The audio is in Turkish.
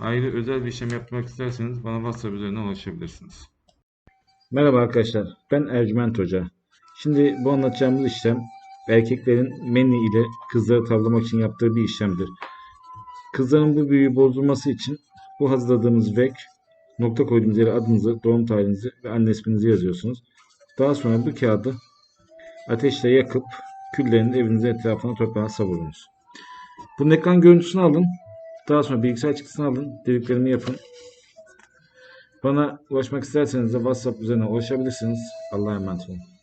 Ayrı özel bir işlem yapmak isterseniz bana WhatsApp üzerinden ulaşabilirsiniz. Merhaba arkadaşlar, ben Ercüment Hoca. Şimdi bu anlatacağımız işlem erkeklerin menni ile kızları tavlamak için yaptığı bir işlemdir. Kızların bu büyüyü bozulması için bu hazırladığımız vek, nokta koyduğumuz yere adınızı, doğum tarihinizi ve anne isminizi yazıyorsunuz. Daha sonra bu kağıdı ateşle yakıp küllerini evinizin etrafına toprağa savurunuz. Bunun ekran görüntüsünü alın. Daha sonra bilgisayar çıktısını alın. Dediklerimi yapın. Bana ulaşmak isterseniz de WhatsApp üzerinden ulaşabilirsiniz. Allah'a emanet olun.